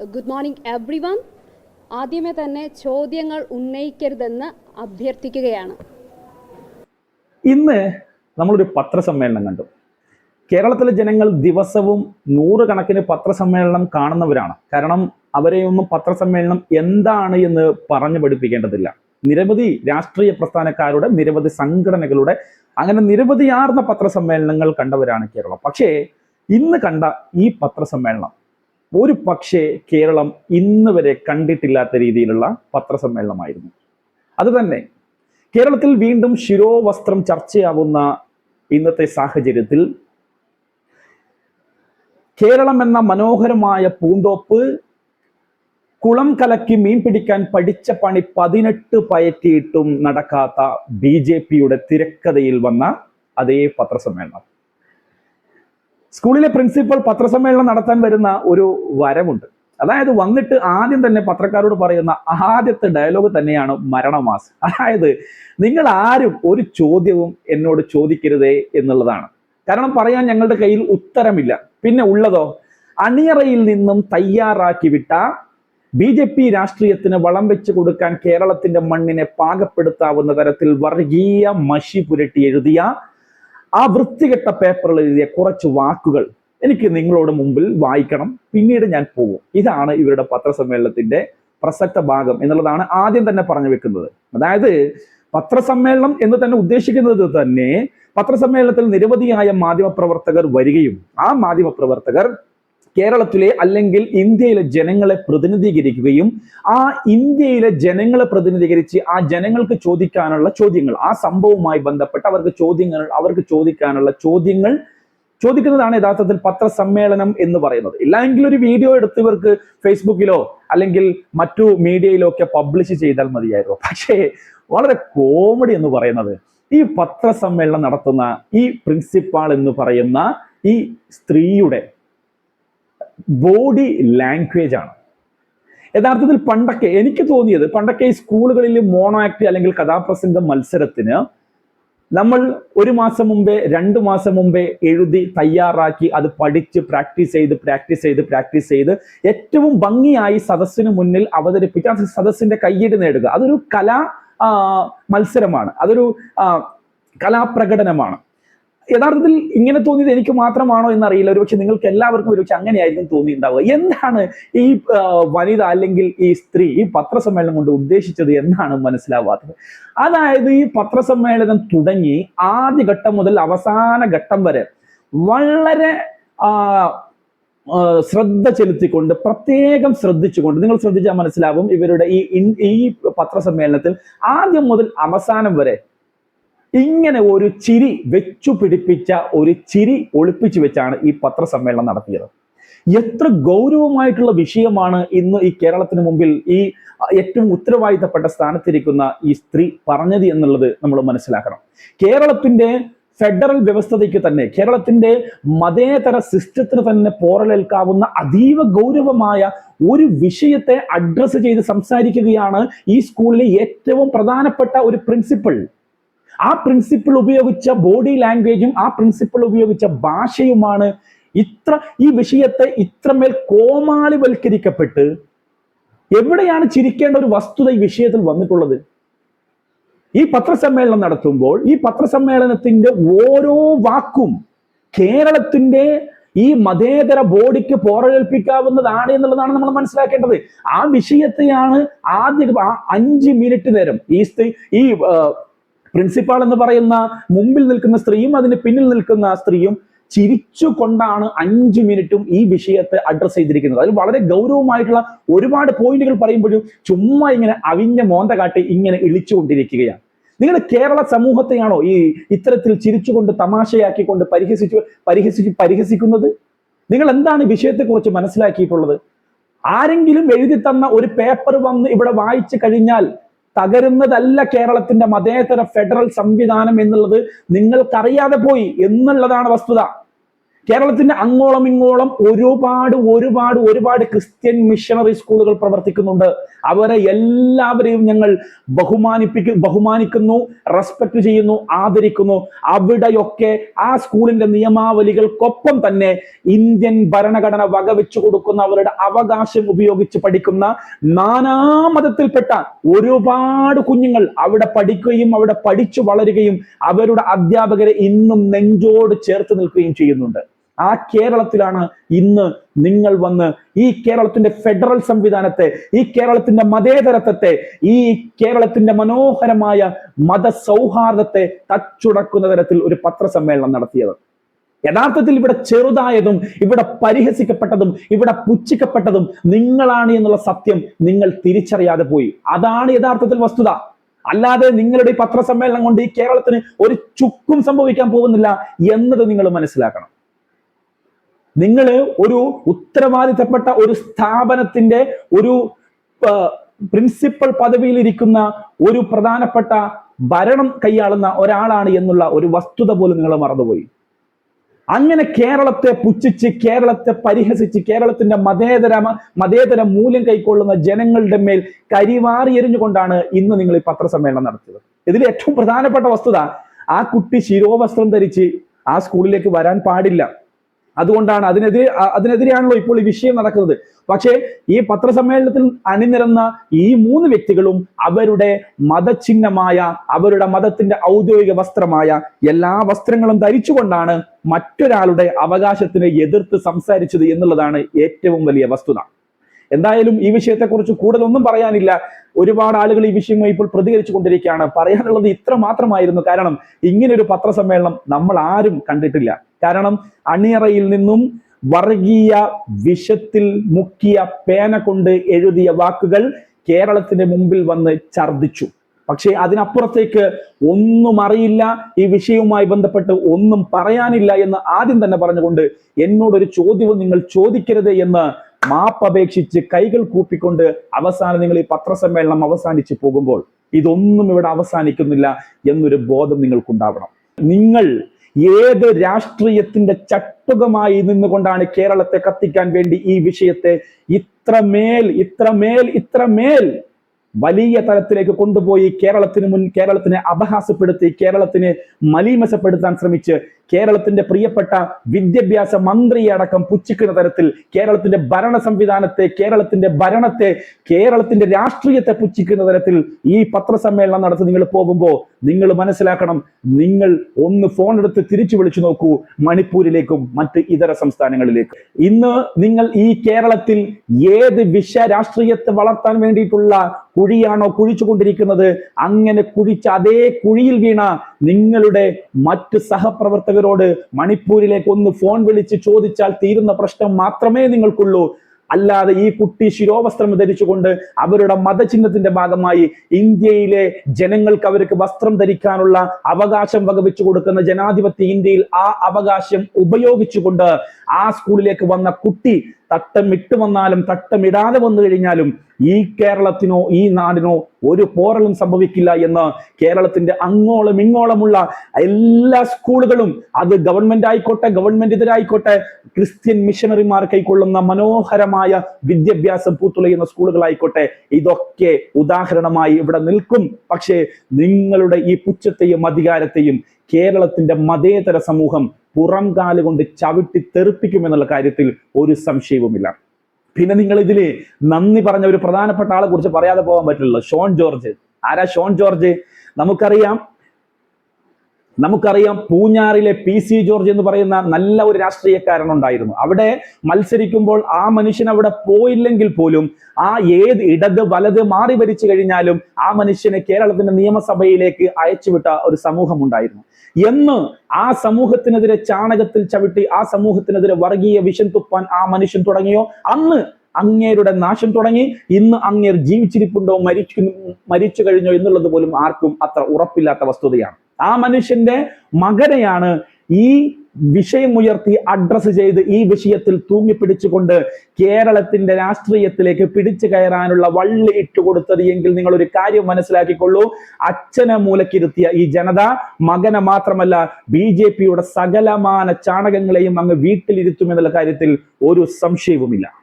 Good morning every one ആദ്യമേ തന്നെ ചോദ്യങ്ങൾ ഉന്നയിക്കരുതെന്ന് അഭ്യർത്ഥിക്കുകയാണ്. ഇന്ന് നമ്മളൊരു പത്രസമ്മേളനം കണ്ടു. കേരളത്തിലെ ജനങ്ങൾ ദിവസവും നൂറുകണക്കിന് പത്രസമ്മേളനം കാണുന്നവരാണ്. കാരണം അവരെയൊന്നും പത്രസമ്മേളനം എന്താണ് എന്ന് പറഞ്ഞു പഠിപ്പിക്കേണ്ടതില്ല. നിരവധി രാഷ്ട്രീയ പ്രസ്ഥാനക്കാരുടെ നിരവധി സംഘടനകളുടെ അങ്ങനെ നിരവധിയാർന്ന പത്രസമ്മേളനങ്ങൾ കണ്ടവരാണ് കേരളം. പക്ഷേ ഇന്ന് കണ്ട ഈ പത്രസമ്മേളനം ഒരു പക്ഷേ കേരളം ഇന്ന് വരെ കണ്ടിട്ടില്ലാത്ത രീതിയിലുള്ള പത്രസമ്മേളനമായിരുന്നു. അത് തന്നെ കേരളത്തിൽ വീണ്ടും ശിരോവസ്ത്രം ചർച്ചയാവുന്ന ഇന്നത്തെ സാഹചര്യത്തിൽ കേരളം എന്ന മനോഹരമായ പൂന്തോപ്പ് കുളം കലക്കി മീൻ പിടിക്കാൻ പഠിച്ച പണി പതിനെട്ട് പയറ്റിയിട്ടും നടക്കാത്ത ബി ജെ പിയുടെ തിരക്കഥയിൽ വന്ന അതേ പത്രസമ്മേളനം. സ്കൂളിലെ പ്രിൻസിപ്പൽ പത്രസമ്മേളനം നടത്താൻ വരുന്ന ഒരു വരമുണ്ട് അതായത് വന്നിട്ട് ആദ്യം തന്നെ പത്രക്കാരോട് പറയുന്ന ആദ്യത്തെ ഡയലോഗ് തന്നെയാണ് മരണമാസ്. അതായത് നിങ്ങൾ ആരും ഒരു ചോദ്യവും എന്നോട് ചോദിക്കരുതേ എന്നുള്ളതാണ്. കാരണം പറയാൻ ഞങ്ങളുടെ കയ്യിൽ ഉത്തരമില്ല. പിന്നെ ഉള്ളതോ? അണിയറയിൽ നിന്നും തയ്യാറാക്കി വിട്ട ബി ജെ പി രാഷ്ട്രീയത്തിന് വളം വെച്ച് കൊടുക്കാൻ കേരളത്തിന്റെ മണ്ണിനെ പാകപ്പെടുത്താവുന്ന തരത്തിൽ വർഗീയ മഷി പുരട്ടി എഴുതിയ ആ വൃത്തികെട്ട പേപ്പറിൽ എഴുതിയ കുറച്ച് വാക്കുകൾ എനിക്ക് നിങ്ങളോട് മുമ്പിൽ വായിക്കണം. പിന്നീട് ഞാൻ പോകും. ഇതാണ് ഇവരുടെ പത്രസമ്മേളനത്തിന്റെ പ്രസക്ത ഭാഗം എന്നുള്ളതാണ് ആദ്യം തന്നെ പറഞ്ഞു വെക്കുന്നത്. അതായത് പത്രസമ്മേളനം എന്ന് തന്നെ ഉദ്ദേശിക്കുന്നത് തന്നെ പത്രസമ്മേളനത്തിൽ നിരവധിയായ മാധ്യമപ്രവർത്തകർ വരികയും ആ മാധ്യമപ്രവർത്തകർ കേരളത്തിലെ അല്ലെങ്കിൽ ഇന്ത്യയിലെ ജനങ്ങളെ പ്രതിനിധീകരിക്കുകയും ആ ഇന്ത്യയിലെ ജനങ്ങളെ പ്രതിനിധീകരിച്ച് ആ ജനങ്ങൾക്ക് ചോദിക്കാനുള്ള ചോദ്യങ്ങൾ ആ സംഭവവുമായി ബന്ധപ്പെട്ട് അവർക്ക് ചോദ്യങ്ങൾ അവർക്ക് ചോദിക്കാനുള്ള ചോദ്യങ്ങൾ ചോദിക്കുന്നതാണ് യഥാർത്ഥത്തിൽ പത്രസമ്മേളനം എന്ന് പറയുന്നത്. ഇല്ലെങ്കിൽ ഒരു വീഡിയോ എടുത്ത് ഇവർക്ക് ഫേസ്ബുക്കിലോ അല്ലെങ്കിൽ മറ്റു മീഡിയയിലോ ഒക്കെ പബ്ലിഷ് ചെയ്താൽ മതിയായിരുന്നു. പക്ഷേ വളരെ കോമഡി എന്ന് പറയുന്നത് ഈ പത്രസമ്മേളനം നടത്തുന്ന ഈ പ്രിൻസിപ്പാൾ എന്ന് പറയുന്ന ഈ സ്ത്രീയുടെ ബോഡി ലാംഗ്വേജ് ആണ്. യഥാർത്ഥത്തിൽ പണ്ടൊക്കെ എനിക്ക് തോന്നിയത് പണ്ടൊക്കെ ഈ സ്കൂളുകളിൽ മോണോ ആക്ട് അല്ലെങ്കിൽ കഥാപ്രസംഗ മത്സരത്തിന് നമ്മൾ ഒരു മാസം മുമ്പേ രണ്ട് മാസം മുമ്പേ എഴുതി തയ്യാറാക്കി അത് പഠിച്ച് പ്രാക്ടീസ് ചെയ്ത് പ്രാക്ടീസ് ചെയ്ത് പ്രാക്ടീസ് ചെയ്ത് ഏറ്റവും ഭംഗിയായി സദസ്സിന് മുന്നിൽ അവതരിപ്പിച്ച് ആ സദസ്സിന്റെ കയ്യടി നേടുക. അതൊരു കലാ മത്സരമാണ്. അതൊരു കലാപ്രകടനമാണ്. യഥാർത്ഥത്തിൽ ഇങ്ങനെ തോന്നിയത് എനിക്ക് മാത്രമാണോ എന്ന് അറിയില്ല ഒരുപക്ഷെ നിങ്ങൾക്ക് എല്ലാവർക്കും ഒരുപക്ഷെ അങ്ങനെയായിരിക്കും തോന്നിയിട്ടുണ്ടാവുക. എന്താണ് ഈ വനിത അല്ലെങ്കിൽ ഈ സ്ത്രീ ഈ പത്രസമ്മേളനം കൊണ്ട് ഉദ്ദേശിച്ചത് എന്നാണ് മനസ്സിലാവാത്തത്. അതായത് ഈ പത്രസമ്മേളനം തുടങ്ങി ആദ്യ ഘട്ടം മുതൽ അവസാന ഘട്ടം വരെ വളരെ ശ്രദ്ധ ചെലുത്തിക്കൊണ്ട് പ്രത്യേകം ശ്രദ്ധിച്ചുകൊണ്ട് നിങ്ങൾ ശ്രദ്ധിച്ചാൽ മനസ്സിലാവും ഇവരുടെ ഈ ഈ പത്രസമ്മേളനത്തിൽ ആദ്യം മുതൽ അവസാനം വരെ ഇങ്ങനെ ഒരു ചിരി വെച്ചു പിടിപ്പിച്ച ഒരു ചിരി ഒളിപ്പിച്ചു വെച്ചാണ് ഈ പത്രസമ്മേളനം നടത്തിയത്. എത്ര ഗൗരവമായിട്ടുള്ള വിഷയമാണ് ഇന്ന് ഈ കേരളത്തിന് മുമ്പിൽ ഈ ഏറ്റവും ഉത്തരവാദിത്തപ്പെട്ട സ്ഥാനത്തിരിക്കുന്ന ഈ സ്ത്രീ പറഞ്ഞത് എന്നുള്ളത് നമ്മൾ മനസ്സിലാക്കണം. കേരളത്തിന്റെ ഫെഡറൽ വ്യവസ്ഥതയ്ക്ക് തന്നെ കേരളത്തിന്റെ മതേതര സിസ്റ്റത്തിന് തന്നെ പോറലേൽക്കാവുന്ന അതീവ ഗൗരവമായ ഒരു വിഷയത്തെ അഡ്രസ്സ് ചെയ്ത് സംസാരിക്കുകയാണ് ഈ സ്കൂളിലെ ഏറ്റവും പ്രധാനപ്പെട്ട ഒരു പ്രിൻസിപ്പിൾ ആ പ്രിൻസിപ്പിൾ ഉപയോഗിച്ച ബോഡി ലാംഗ്വേജും ആ പ്രിൻസിപ്പിൾ ഉപയോഗിച്ച ഭാഷയുമാണ് ഇത്ര ഈ വിഷയത്തെ ഇത്രമേൽ കോമാളിവൽക്കരിക്കപ്പെട്ട് എവിടെയാണ് ചിരിക്കേണ്ട ഒരു വസ്തുത ഈ വിഷയത്തിൽ വന്നിട്ടുള്ളത്? ഈ പത്രസമ്മേളനം നടത്തുമ്പോൾ ഈ പത്രസമ്മേളനത്തിന്റെ ഓരോ വാക്കും കേരളത്തിന്റെ ഈ മതേതര ബോഡിക്ക് പോറലേൽപ്പിക്കാവുന്നതാണ് എന്നുള്ളതാണ് നമ്മൾ മനസ്സിലാക്കേണ്ടത്. ആ വിഷയത്തെയാണ് ആദ്യ അഞ്ച് മിനിറ്റ് നേരം ഈ ഈ പ്രിൻസിപ്പാൾ എന്ന് പറയുന്ന മുമ്പിൽ നിൽക്കുന്ന സ്ത്രീയും അതിന് പിന്നിൽ നിൽക്കുന്ന സ്ത്രീയും ചിരിച്ചുകൊണ്ടാണ് അഞ്ച് മിനിറ്റും ഈ വിഷയത്തെ അഡ്രസ് ചെയ്തിരിക്കുന്നത്. അതിൽ വളരെ ഗൗരവമായിട്ടുള്ള ഒരുപാട് പോയിന്റുകൾ പറയുമ്പോഴും ചുമ്മാ ഇങ്ങനെ അവിഞ്ഞ മോന്ത കാട്ടി ഇങ്ങനെ ഇളിച്ചുകൊണ്ടിരിക്കുകയാണ്. നിങ്ങൾ കേരള സമൂഹത്തെയാണോ ഈ ഇത്തരത്തിൽ ചിരിച്ചുകൊണ്ട് തമാശയാക്കിക്കൊണ്ട് പരിഹസിച്ചു പരിഹസിച്ച് പരിഹസിക്കുന്നത്? നിങ്ങൾ എന്താണ് വിഷയത്തെക്കുറിച്ച് മനസ്സിലാക്കിയിട്ടുള്ളത്? ആരെങ്കിലും എഴുതി തന്ന ഒരു പേപ്പർ വന്ന് ഇവിടെ വായിച്ചു കഴിഞ്ഞാൽ തകരുന്നതല്ല കേരളത്തിന്റെ മതേതര ഫെഡറൽ സംവിധാനം എന്നുള്ളത് നിങ്ങൾക്കറിയാതെ പോയി എന്നുള്ളതാണ് വസ്തുത. കേരളത്തിന്റെ അങ്ങോളം ഇങ്ങോളം ഒരുപാട് ഒരുപാട് ഒരുപാട് ക്രിസ്ത്യൻ മിഷണറി സ്കൂളുകൾ പ്രവർത്തിക്കുന്നുണ്ട്. അവരെ എല്ലാവരെയും ഞങ്ങൾ ബഹുമാനിപ്പിക്കും ബഹുമാനിക്കുന്നു റെസ്പെക്ട് ചെയ്യുന്നു ആദരിക്കുന്നു. അവിടെയൊക്കെ ആ സ്കൂളിന്റെ നിയമാവലികൾക്കൊപ്പം തന്നെ ഇന്ത്യൻ ഭരണഘടന വകവെച്ചു കൊടുക്കുന്ന അവരുടെ അവകാശം ഉപയോഗിച്ച് പഠിക്കുന്ന നാനാമതത്തിൽപ്പെട്ട ഒരുപാട് കുഞ്ഞുങ്ങൾ അവിടെ പഠിക്കുകയും അവിടെ പഠിച്ചു വളരുകയും അവരുടെ അധ്യാപകരെ ഇന്നും നെഞ്ചോട് ചേർത്ത് നിൽക്കുകയും ചെയ്യുന്നുണ്ട്. ആ കേരളത്തിലാണ് ഇന്ന് നിങ്ങൾ വന്ന് ഈ കേരളത്തിന്റെ ഫെഡറൽ സംവിധാനത്തെ ഈ കേരളത്തിന്റെ മതേതരത്വത്തെ ഈ കേരളത്തിന്റെ മനോഹരമായ മതസൗഹാർദ്ദത്തെ തച്ചുടക്കുന്ന തരത്തിൽ ഒരു പത്രസമ്മേളനം നടത്തിയത്. യഥാർത്ഥത്തിൽ ഇവിടെ ചെറുതായതും ഇവിടെ പരിഹസിക്കപ്പെട്ടതും ഇവിടെ പുച്ഛിക്കപ്പെട്ടതും നിങ്ങളാണ് എന്നുള്ള സത്യം നിങ്ങൾ തിരിച്ചറിയാതെ പോയി. അതാണ് യഥാർത്ഥത്തിൽ വസ്തുത. അല്ലാതെ നിങ്ങളുടെ ഈ പത്രസമ്മേളനം കൊണ്ട് ഈ കേരളത്തിന് ഒരു ചുക്കും സംഭവിക്കാൻ പോകുന്നില്ല എന്നത് നിങ്ങൾ മനസ്സിലാക്കണം. നിങ്ങൾ ഒരു ഉത്തരവാദിത്തപ്പെട്ട ഒരു സ്ഥാപനത്തിന്റെ ഒരു പ്രിൻസിപ്പൽ പദവിയിൽ ഇരിക്കുന്ന ഒരു പ്രധാനപ്പെട്ട ഭരണം കൈയാളുന്ന ഒരാളാണ് എന്നുള്ള ഒരു വസ്തുത പോലും നിങ്ങൾ മറന്നുപോയി. അങ്ങനെ കേരളത്തെ പുച്ഛിച്ച് കേരളത്തെ പരിഹസിച്ച് കേരളത്തിന്റെ മതേതര മതേതര മൂല്യം കൈക്കൊള്ളുന്ന ജനങ്ങളുടെ മേൽ കരിവാറി എറിഞ്ഞുകൊണ്ടാണ് ഇന്ന് നിങ്ങൾ ഈ പത്രസമ്മേളനം നടത്തിയത്. ഇതിൽ ഏറ്റവും പ്രധാനപ്പെട്ട വസ്തുത ആ കുട്ടി ശിരോവസ്ത്രം ധരിച്ച് ആ സ്കൂളിലേക്ക് വരാൻ പാടില്ല. അതുകൊണ്ടാണ് അതിനെതിരെ അതിനെതിരെയാണല്ലോ ഇപ്പോൾ ഈ വിഷയം നടക്കുന്നത്. പക്ഷേ ഈ പത്രസമ്മേളനത്തിൽ അണിനിരന്ന ഈ മൂന്ന് വ്യക്തികളും അവരുടെ മതചിഹ്നമായ അവരുടെ മതത്തിന്റെ ഔദ്യോഗിക വസ്ത്രമായ എല്ലാ വസ്ത്രങ്ങളും ധരിച്ചുകൊണ്ടാണ് മറ്റൊരാളുടെ അവകാശത്തിനെ എതിർത്ത് സംസാരിച്ചത് എന്നുള്ളതാണ് ഏറ്റവും വലിയ വസ്തുത. എന്തായാലും ഈ വിഷയത്തെക്കുറിച്ച് കൂടുതലൊന്നും പറയാനില്ല. ഒരുപാട് ആളുകൾ ഈ വിഷയമായി ഇപ്പോൾ പ്രതികരിച്ചു കൊണ്ടിരിക്കുകയാണ്. പറയാനുള്ളത് ഇത്ര മാത്രമായിരുന്നു കാരണം ഇങ്ങനെ ഒരു പത്രസമ്മേളനം നമ്മൾ ആരും കണ്ടിട്ടില്ല. കാരണം അണിയറയിൽ നിന്നും വർഗീയ വിഷത്തിൽ മുക്കിയ പേന കൊണ്ട് എഴുതിയ വാക്കുകൾ കേരളത്തിന്റെ മുമ്പിൽ വന്ന് ഛർദിച്ചു. പക്ഷേ അതിനപ്പുറത്തേക്ക് ഒന്നും അറിയില്ല ഈ വിഷയവുമായി ബന്ധപ്പെട്ട് ഒന്നും പറയാനില്ല എന്ന് ആദ്യം തന്നെ പറഞ്ഞുകൊണ്ട് എന്നോടൊരു ചോദ്യവും നിങ്ങൾ ചോദിക്കരുത് എന്ന് മാപ്പപേക്ഷിച്ച് കൈകൾ കൂപ്പിക്കൊണ്ട് അവസാനം നിങ്ങൾ ഈ പത്രസമ്മേളനം അവസാനിച്ച് പോകുമ്പോൾ ഇതൊന്നും ഇവിടെ അവസാനിക്കുന്നില്ല എന്നൊരു ബോധം നിങ്ങൾക്കുണ്ടാവണം. നിങ്ങൾ ഏത് രാഷ്ട്രീയത്തിന്റെ ചട്ടുകമായി നിന്നുകൊണ്ടാണ് കേരളത്തെ കത്തിക്കാൻ വേണ്ടി ഈ വിഷയത്തെ ഇത്രമേൽ ഇത്രമേൽ ഇത്രമേൽ വലിയ തലത്തിലേക്ക് കൊണ്ടുപോയി കേരളത്തിന് മുൻ കേരളത്തിനെ അപഹാസപ്പെടുത്തി കേരളത്തിനെ മലീമസപ്പെടുത്താൻ ശ്രമിച്ച് കേരളത്തിന്റെ പ്രിയപ്പെട്ട വിദ്യാഭ്യാസ മന്ത്രിയെ അടക്കം പുച്ഛിക്കുന്ന തരത്തിൽ കേരളത്തിന്റെ ഭരണ സംവിധാനത്തെ കേരളത്തിന്റെ ഭരണത്തെ കേരളത്തിന്റെ രാഷ്ട്രീയത്തെ പുച്ഛിക്കുന്ന തരത്തിൽ ഈ പത്രസമ്മേളനം നടത്തി നിങ്ങൾ പോകുമ്പോൾ നിങ്ങൾ മനസ്സിലാക്കണം നിങ്ങൾ ഒന്ന് ഫോൺ എടുത്ത് തിരിച്ചു വിളിച്ചു നോക്കൂ മണിപ്പൂരിലേക്കും മറ്റ് ഇതര സംസ്ഥാനങ്ങളിലേക്കും. ഇന്ന് നിങ്ങൾ ഈ കേരളത്തിൽ ഏത് വിഷ രാഷ്ട്രീയത്തെ വളർത്താൻ വേണ്ടിയിട്ടുള്ള കുഴിയാണോ കുഴിച്ചുകൊണ്ടിരിക്കുന്നത്? അങ്ങനെ കുഴിച്ച അതേ കുഴിയിൽ വീണ നിങ്ങളുടെ മറ്റ് സഹപ്രവർത്തകരോട് മണിപ്പൂരിലേക്ക് ഒന്ന് ഫോൺ വിളിച്ച് ചോദിച്ചാൽ തീരുന്ന പ്രശ്നം മാത്രമേ നിങ്ങൾക്കുള്ളൂ. അല്ലാതെ ഈ കുട്ടി ശിരോവസ്ത്രം ധരിച്ചുകൊണ്ട് അവരുടെ മതചിഹ്നത്തിന്റെ ഭാഗമായി ഇന്ത്യയിലെ ജനങ്ങൾക്ക് അവർക്ക് വസ്ത്രം ധരിക്കാനുള്ള അവകാശം വകവെച്ചു കൊടുക്കുന്ന ജനാധിപത്യ ഇന്ത്യയിൽ ആ അവകാശം ഉപയോഗിച്ചുകൊണ്ട് ആ സ്കൂളിലേക്ക് വന്ന കുട്ടി തട്ടം ഇട്ട് വന്നാലും തട്ടമിടാതെ വന്നു കഴിഞ്ഞാലും ഈ കേരളത്തിനോ ഈ നാടിനോ ഒരു പോറലും സംഭവിക്കില്ല എന്ന് കേരളത്തിന്റെ അങ്ങോളം ഇങ്ങോളമുള്ള എല്ലാ സ്കൂളുകളും അത് ഗവൺമെന്റ് ആയിക്കോട്ടെ ഗവൺമെന്റ് ഇതരായിക്കോട്ടെ ക്രിസ്ത്യൻ മിഷണറിമാർ കൈക്കൊള്ളുന്ന മനോഹരമായ വിദ്യാഭ്യാസം പൂത്തുലയുന്ന സ്കൂളുകളായിക്കോട്ടെ ഇതൊക്കെ ഉദാഹരണമായി ഇവിടെ നിൽക്കും. പക്ഷേ നിങ്ങളുടെ ഈ പുച്ഛത്തെയും അധികാരത്തെയും കേരളത്തിന്റെ മതേതര സമൂഹം പുറം കാലുകൊണ്ട് ചവിട്ടി തെറിപ്പിക്കുമെന്നുള്ള കാര്യത്തിൽ ഒരു സംശയവുമില്ല. പിന്നെ നിങ്ങൾ ഇതിൽ നന്ദി പറഞ്ഞ ഒരു പ്രധാനപ്പെട്ട ആളെ കുറിച്ച് പറയാതെ പോകാൻ പറ്റില്ല ഷോൺ ജോർജ്. ആരാ ഷോൺ ജോർജ്? നമുക്കറിയാം നമുക്കറിയാം പൂഞ്ഞാറിലെ പി സി ജോർജ് എന്ന് പറയുന്ന നല്ല ഒരു രാഷ്ട്രീയക്കാരൻ ഉണ്ടായിരുന്നു. അവിടെ മത്സരിക്കുമ്പോൾ ആ മനുഷ്യൻ അവിടെ പോയില്ലെങ്കിൽ പോലും ആ ഏത് ഇടത് വലത് മാറി ഭരിച്ചു കഴിഞ്ഞാലും ആ മനുഷ്യനെ കേരളത്തിന്റെ നിയമസഭയിലേക്ക് അയച്ചുവിട്ട ഒരു സമൂഹം ഉണ്ടായിരുന്നു. എന്ന് ആ സമൂഹത്തിനെതിരെ ചാണകത്തിൽ ചവിട്ടി ആ സമൂഹത്തിനെതിരെ വർഗീയ വിഷം തുപ്പാൻ ആ മനുഷ്യൻ തുടങ്ങിയോ? അന്ന് അങ്ങേരുടെ നാശം തുടങ്ങി. ഇന്ന് അങ്ങേർ ജീവിച്ചിരിപ്പുണ്ടോ മരിച്ചു മരിച്ചു കഴിഞ്ഞോ എന്നുള്ളത് പോലും ആർക്കും അത്ര ഉറപ്പില്ലാത്ത വസ്തുതയാണ്. ആ മനുഷ്യന്റെ മകനെയാണ് ഈ വിഷയം ഉയർത്തി അഡ്രസ് ചെയ്ത് ഈ വിഷയത്തിൽ തൂങ്ങിപ്പിടിച്ചുകൊണ്ട് കേരളത്തിന്റെ രാഷ്ട്രീയത്തിലേക്ക് പിടിച്ചു കയറാനുള്ള വള്ളി ഇട്ടുകൊടുത്തത് എങ്കിൽ നിങ്ങൾ ഒരു കാര്യം മനസ്സിലാക്കിക്കൊള്ളൂ. അച്ഛനെ മൂലക്കിരുത്തിയ ഈ ജനത മകനെ മാത്രമല്ല ബി ജെ പിയുടെ സകലമാന ചാണകങ്ങളെയും അങ്ങ് വീട്ടിലിരുത്തുമെന്നുള്ള കാര്യത്തിൽ ഒരു സംശയവുമില്ല.